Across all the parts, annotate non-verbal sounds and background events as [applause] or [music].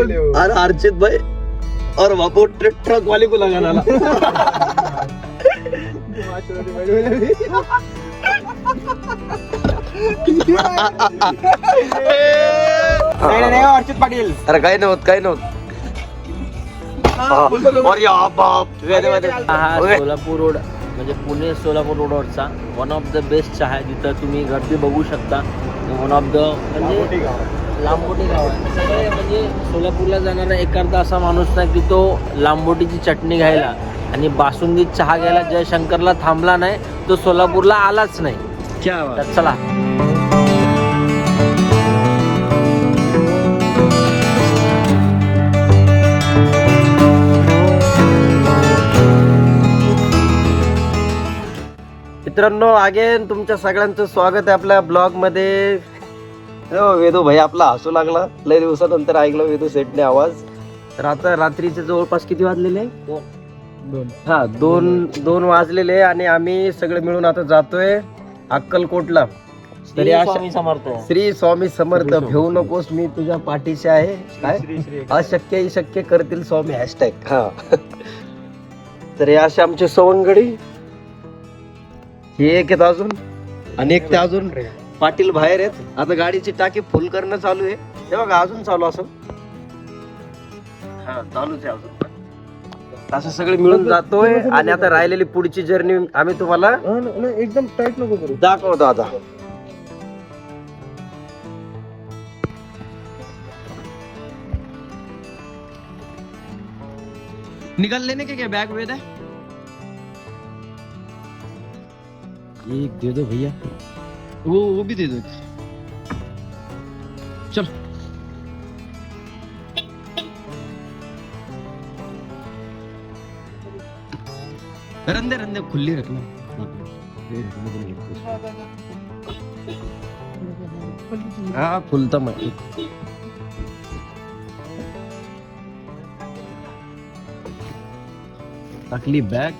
अरे अर्चित भाई और वहाँ पर ट्रक ट्रक वाले को लगा डाला अर्चित पाटील. अरे काही नव्हत काही नव्हत. बाप हा सोलापूर रोड म्हणजे पुणे सोलापूर रोडवरचा वन ऑफ द बेस्ट चहा आहे जिथं तुम्ही गर्दी बघू शकता. वन ऑफ द म्हणजे लांबोटी गाव. सगळे म्हणजे सोलापूरला जाणारा एखादा असा माणूस नाही की तो लांबोटीची चटणी घ्यायला आणि बासुंदीत चहा घ्यायला जयशंकरला थांबला नाही तो सोलापूरला आलाच नाही. तर चला. मित्रांनो अगेन तुमच्या सगळ्यांचं स्वागत आहे आपल्या ब्लॉगमध्ये हो, वेदू भाई आपला हसू लागला. लय दिवसानंतर ऐकलं वेदू सेटने आवाज. तर आता रात्रीचे जवळपास किती वाजलेले? दोन. हा दोन दोन वाजलेले आणि आम्ही सगळे मिळून आता जातोय अक्कलकोटला. तरी स्वामी समर्थ. श्री स्वामी समर्थ भेऊ नकोस मी तुझ्या पाठीशी आहे. काय? अशक्य ही शक्य करतील स्वामी हॅशटॅग हा. तर हे असे आमचे सवंगडी. हे एक आहेत अजून. आणि एक ते अजून. पाटील बाहेर आहेत. आता गाडीची टाकी फुल करणं चालू आहे. हे बघा अजून चालू असं. हा चालूच आहे अजून. असं सगळे मिळून जातोय आणि आता राहिलेली पुढची जर्नी आम्ही तुम्हाला एकदम टाईट नको करू. दाखवतो आता निकल लेने के क्या बैग वेद है? एक दे दो भैया। वो वो भी दे दो। चल। रंदे रंदे खुली रखना। हाँ। खुलता मैं। टाकली बॅग।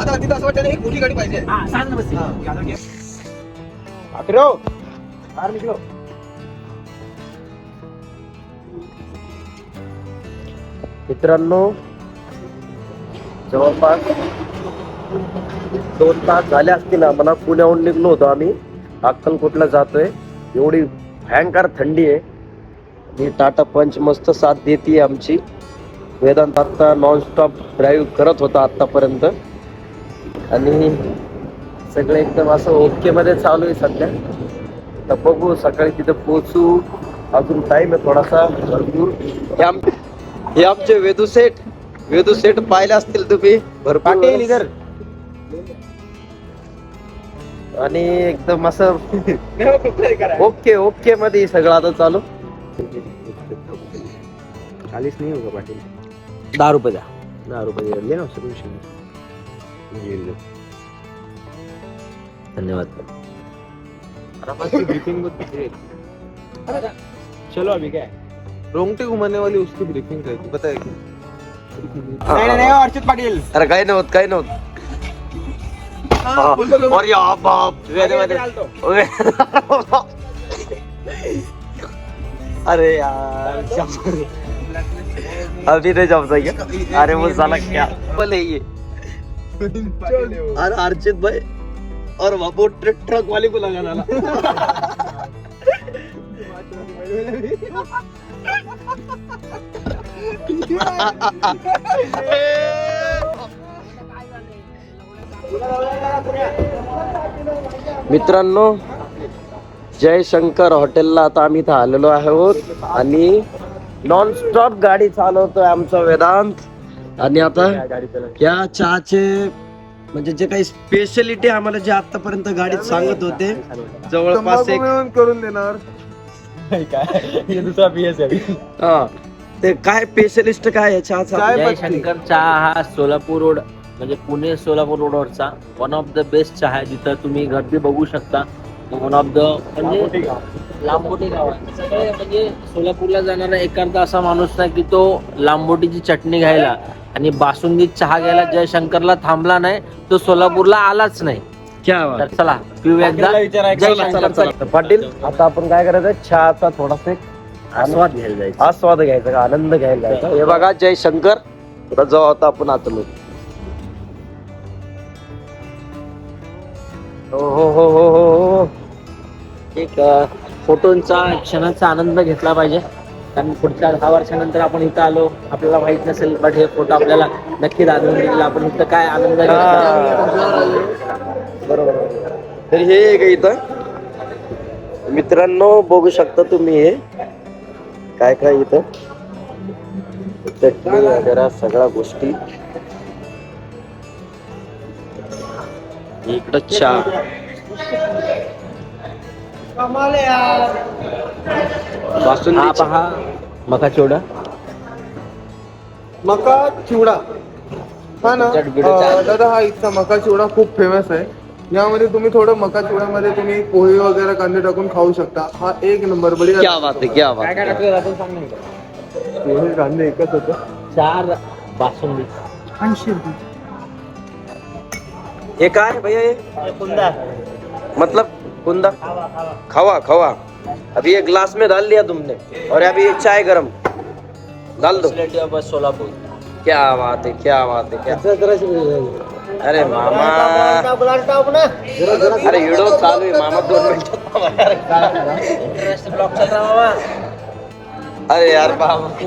आता तिथं असं वाटतं एक मोठी गाडी पाहिजे. मित्रांनो जवळपास दोन तास झाले असतील आम्हाला पुण्याहून निघलो होतो आम्ही. अक्कलकोटला जातोय. एवढी भयंकर थंडी आहे. आणि टाटा पंच मस्त साथ देते आमची. वेदांत आत्ता नॉनस्टॉप ड्राईव्ह करत होता आत्तापर्यंत. आणि सगळं एकदम असं ओके मध्ये चालू आहे सध्या. तर बघू सकाळी तिथं पोहोचू. अजून टाइम आहे थोडासा भरपूर. हे आम- हे आमचे वेदू सेठ. वेदू सेठ पाहिले असतील तुम्ही भरपूर. पाटील इधर. आणि एकदम असं [laughs] ओके ओके मध्ये सगळं आता चालू. चालीस नहीं होगा पाटील. दहा रुपये द्या. दहा रुपये. ये ना धन्यवाद ब्रीफिंग चलो अभी क्या है? रोंगटे घुमाने वाली उसकी ब्रीफिंग कर तू पता है क्या? नहीं नहीं अर्चित पाटील। अरे काही नव्हत काही नव्हत अरे या बाप वेदे वेदे अरे यार अभी नहीं जम सके अरे वो साला क्या? बोले ये। अरे अर्चित भाई। और वहाँ ट्रक ट्रक वाले को लगा डाला। मित्रांनो जयशंकर हॉटेलला आता आम्ही इथं आलेलो आहोत आणि नॉन स्टॉप गाडी चालवतोय आमचा वेदांत. आणि आता या चहाचे म्हणजे जे काही स्पेशलिटी आम्हाला जे आतापर्यंत गाडीत सांगत होते जवळपास एक करून देणार. ये दूसरा पीएस है. ते काय स्पेशलिस्ट काय. जयशंकर चहा हा सोलापूर रोड म्हणजे पुणे सोलापूर रोडवरचा. वन ऑफ द बेस्ट चहा आहे जिथं तुम्ही गर्दी बघू शकता. वन ऑफ द म्हणजे लांबोटी गाव. म्हणजे सोलापूरला जाणारा एखादा असा माणूस नाही की तो लांबोटीची चटणी घ्यायला आणि बासुंदी चहा घ्यायला जयशंकरला थांबला नाही तो सोलापूरला आलाच नाही. क्या बात तर चला पिऊ एकदा. जयशंकरचा पाटील आता आपण काय करायचं? चहाचा थोडासा एक आस्वाद घ्यायला जायचा. आस्वाद घ्यायचा का आनंद घ्यायला जायचा? हे बघा जय शंकर पुढे जाऊ आता आपण आतलो हो हो हो हो हो हो. एक फोटोंचा क्षणाचा आनंद घेतला पाहिजे. कारण पुढच्या दहा वर्षानंतर आपण इथं आलो आपल्याला माहीत नसेल बट हे फोटो आपल्याला नक्की दाखवून देईल आपण इथं काय आनंद. बरोबर. तर हे एक आहे इथं. मित्रांनो बघू शकता तुम्ही हे. काय काय इथं? चटणी वगैरे सगळ्या गोष्टी. इकडं चहा. हा बासुंदी पहा. मका चिवडा. मका चिवडा. हा ना. अं. दादा हा इथचा मका चिवडा खूप फेमस आहे. यामध्ये तुम्ही थोडं मका चिवड्यामध्ये तुम्ही पोहे वगैरे कांदे टाकून खाऊ शकता. हा एक नंबर बढिया क्या बात आहे क्या बात आहे. पोहे कांदे एकच होतं. चार बासुंदी. ऐंशी रुपये. ये काय है? भैया ये मतलब कुंदा खवा खवा। अभी एक ग्लास में डाल लिया तुमने और अभी ये चाय गरम। डाल दो। of सोलापूर क्या बात है क्या बात है क्या अरे मामा। अरे व्हिडिओ चालू मामा दो मिनट। अरे यार बाबा [laughs]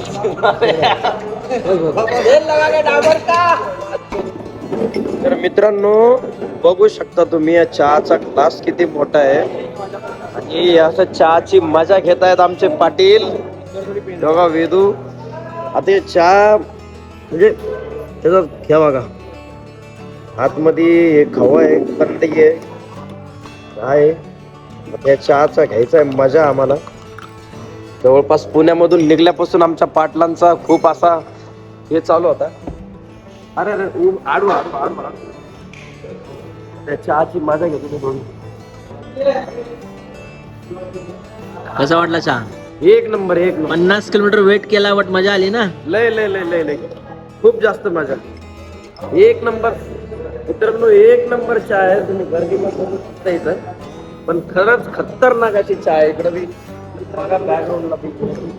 लगा के डाबर का। तर मित्रांनो बघू शकता तुम्ही या चहाचा ग्लास किती मोठा आहे. आणि असं चहाची मजा घेत आहेत आमचे पाटील बघा वेदू. आता हे चहा म्हणजे त्याचा घ्या बघा. आतमध्ये हे खवा आहे कंदी आहे. काय आहे? या चहाचा घ्यायचा आहे मजा आम्हाला. जवळपास पुण्यामधून निघल्यापासून आमच्या पाटलांचा खूप असा हे चालू होता. अरे अरे उ- आडू आडू आडू आडू. त्या चहाची मजा घेतो मी थोडी कसा वाटला चहा? एक नंबर एक नंबर. पन्नास किलोमीटर वेट केला बट मजा आली ना? लय लय लय लय लय. खूप जास्त मजा. एक नंबर. मित्रांनो एक नंबर चहा आहे. तुम्ही गर्दी मध्ये इथं. पण खरंच खतरनाक अशी चहा आहे. इकडं बी. बघा बॅकग्राऊंडला बी.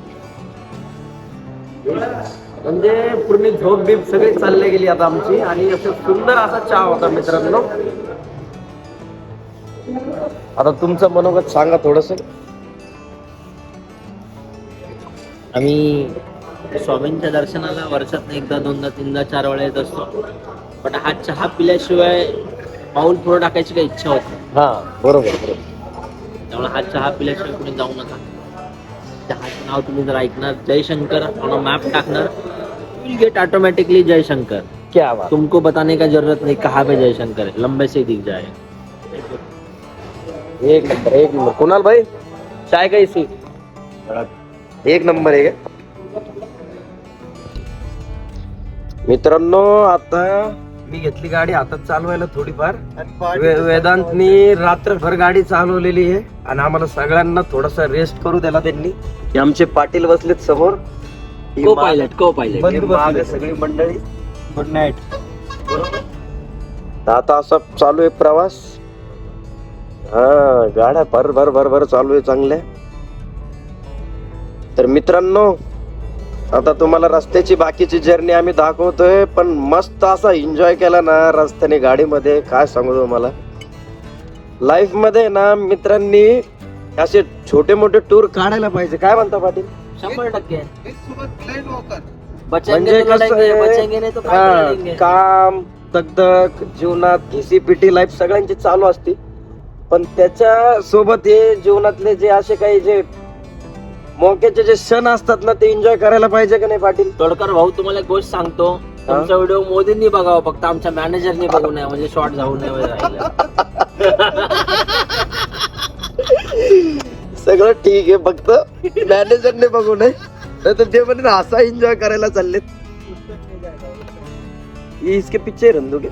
म्हणजे पूर्ण झोप बीप सगळी चालले गेली आता आमची आणि असं सुंदर असा चहा होता मित्रांनो. आता तुमचं मनोगत सांगा थोडस. आम्ही स्वामींच्या दर्शनाला वर्षात एकदा दोनदा तीनदा चार वेळा येत असतो. पण हा चहा पिल्याशिवाय पाऊल पुढे टाकायची काही इच्छा होत हा बरोबर बरोबर. त्यामुळे हा चहा पिल्याशिवाय कुणी जाऊ नका. चहाचं नाव तुम्ही जर ऐकणार. जयशंकर ऑन मॅप टाकणार. Will get automatically Jaishankar. क्या बात. तुमको बताने का ज़रूरत नहीं कहाँ पे जयशंकर है? लंबे से ही दिख जाए. एक नंबर एक नंबर. कुणाल भाई? चाय कैसी एक नंबर आहे का मित्रांनो आता मी घेतली गाडी हातात चालवायला थोडीफार. वे- वेदांतनी रात्रभर गाडी चालवलेली आहे आणि आम्हाला सगळ्यांना थोडासा रेस्ट करू दिला त्यांनी. हे आमचे पाटील बसलेत समोर. ही को माग- पायलट को पायलट ही मागं सगळी. मंडळी. गुड नाईट तर आता असा चालू आहे प्रवास. हा गाड्या भर भर भर भर चालू आहे चांगल्या. तर मित्रांनो आता तुम्हाला रस्त्याची बाकीची जर्नी आम्ही दाखवतोय पण मस्त असा एन्जॉय केला ना रस्त्याने गाडीमध्ये. काय सांगू तुम्हाला? लाईफमध्ये ना मित्रांनी असे छोटे मोठे टूर काढायला पाहिजे. काय म्हणता पाटील? शंभर टक्के. म्हणजे कसं आहे, काम दगदग जीवनात घिसी पिटी लाईफ सगळ्यांची चालू असते. पण त्याच्या सोबत हे जीवनातले जे असे काही जे मोक्याचे जे क्षण असतात ना ते एन्जॉय करायला पाहिजे का नाही पाटील? तोडकर भाऊ तुम्हाला एक गोष्ट सांगतो. तुमचा व्हिडिओ मोदींनी बघावा फक्त आमच्या मॅनेजरनी बघू नये म्हणजे शॉर्ट जाऊ नये राहिलं. सगळं ठीक आहे फक्त मॅनेजरने बघू नये. नाही तर ते पण असा एन्जॉय करायला चाललेत. ये इसके पीछे ही रन दोगे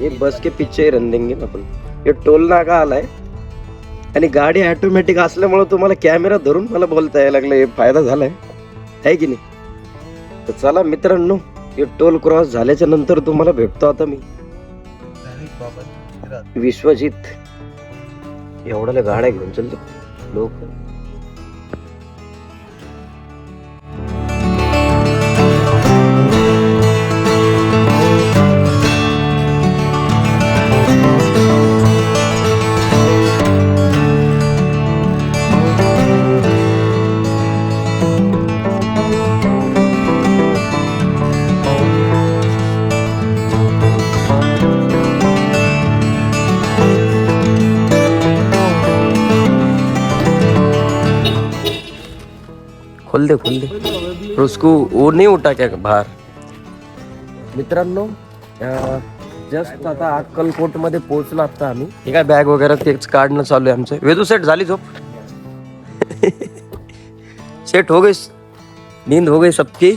ये बस के पीछे ही रन देंगे ना आपण. हे टोल नाका आलाय. आणि गाडी ऑटोमॅटिक असल्यामुळं तुम्हाला कॅमेरा धरून मला बोलता यायला लागलं. हे फायदा झालाय. आहे की नाही? तर चला मित्रांनो हे टोल क्रॉस झाल्याच्यानंतर तुम्हाला भेटतो आता मी. विश्वजित एवढ्याला गाड्या घेऊन चलतो लोक. खोल दे खोल दे. उसको वो नहीं उठा क्या बाहर? मित्रांनो जस्ट आता अक्कलकोटमध्ये पोहोचलो आता आम्ही. हे काय बॅग वगैरे तेच काढणं चालू आहे आमचं. वेदू सेट झाली झोप? [laughs] सेट हो गई नींद हो गई सबकी.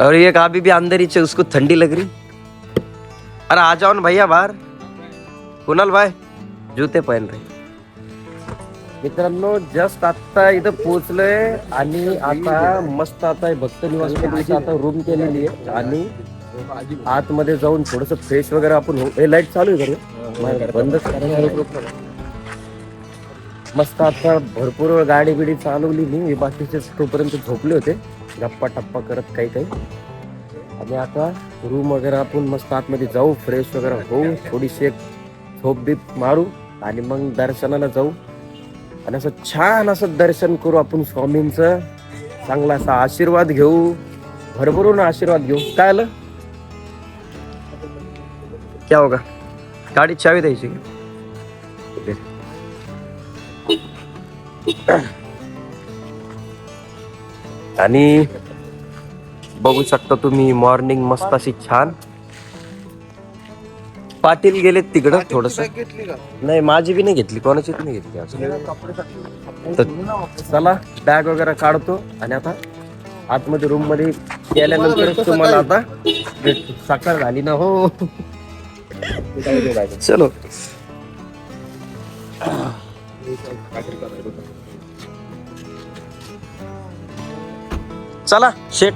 और एक अभी भी अंदर ही उसको ठंडी लग रही. अरे आ जाओ ना भैया बाहर. कुणाल भाई जूते पहन रहे. मित्रांनो जस्ट आता इथं पोहोचलोय आणि आता मस्त आता भक्त निवास आता रूम केलेली आहे. आणि आतमध्ये जाऊन थोडस फ्रेश वगैरे आपण हे लाइट चालू आहे का बंदच मस्त आता भरपूर गाडी बिडी चालवली मी. मी बाकीचे तोपर्यंत झोपले होते. गप्पा टप्पा करत काही काही. आणि आता रूम वगैरे आपण मस्त आतमध्ये जाऊ. फ्रेश वगैरे होऊ. थोडीशी एक झोप बीप मारू. आणि मग दर्शनाला जाऊ. आणि असं छान असं दर्शन करू आपण स्वामींचं. चांगला असा आशीर्वाद घेऊ. भरभरून आशीर्वाद घेऊ. काय आलं? क्या होगा? गाडी चावी द्यायची. आणि बघू शकता तुम्ही मॉर्निंग मस्त अशी छान. पाटील गेलेत तिकडं थोडस. नाही माझी बी नाही घेतली कोणाचीच नाही घेतली तर चला बॅग वगैरे काढतो आणि आता आतमध्ये रूममध्ये गेल्यानंतर तुम्हाला आता. सकाळ झाली ना हो. चलो. चला शेट